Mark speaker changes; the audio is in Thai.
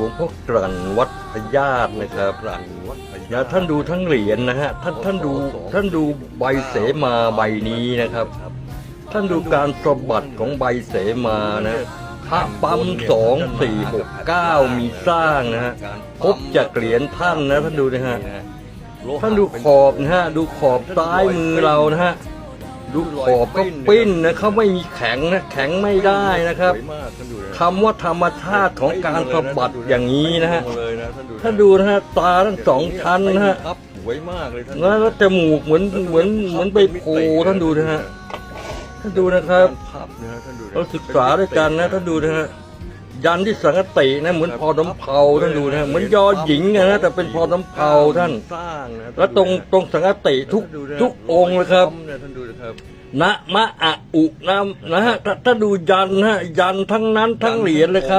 Speaker 1: ลวงพ่อกลั่นวัดพญาตนะครับนะท่านดูทั้งเหรียญนะฮะท่านท่านดูท่านดูใบเสมาใบนี้นะครับ ท่านดูการสะบัดของใบเสมานะพระปั๊มสองสี่หกเก้ามีสร้างนะฮะพบจากเหรียญท่านนะท่านดูนะฮะท่านดูขอบนะฮะดูขอบซ้ายมือเรานะฮะ ดูขอบก็ปิ้นนะเขาไม่มีแข็งนะแข็งไม่ได้นะครับคำว่าธรรมชาติของการสะบัดอย่างนี้นะฮะท่านดูนะฮะตาทั้งสองชั้นนะฮะ
Speaker 2: ครับสวยมากเลยท่าน
Speaker 1: แล้วจมูกเหมือนเหมือนเหมือนใบโพท่านดูนะฮะท่านดูนะครับ
Speaker 2: พับนะฮะท่านดูนะ
Speaker 1: เราศึกษาด้วยกันนะท่านดูนะฮะ ยันที่สังกตินะเหมือนพอน้ำเผาท่านดูนะฮะเหมือนยอหญิงนะฮะแต่เป็นพอน้ำเผาท่าน
Speaker 2: สร้างนะ
Speaker 1: แล้วตรงตรงสังกติทุกทุกองค์เลยครับ
Speaker 2: ท่านดูนะครับ
Speaker 1: นะมะอะอุนะนะฮะถ้าถ้าดูยันนะฮะยันทั้งนั้นทั้งเหรียญเลยครับ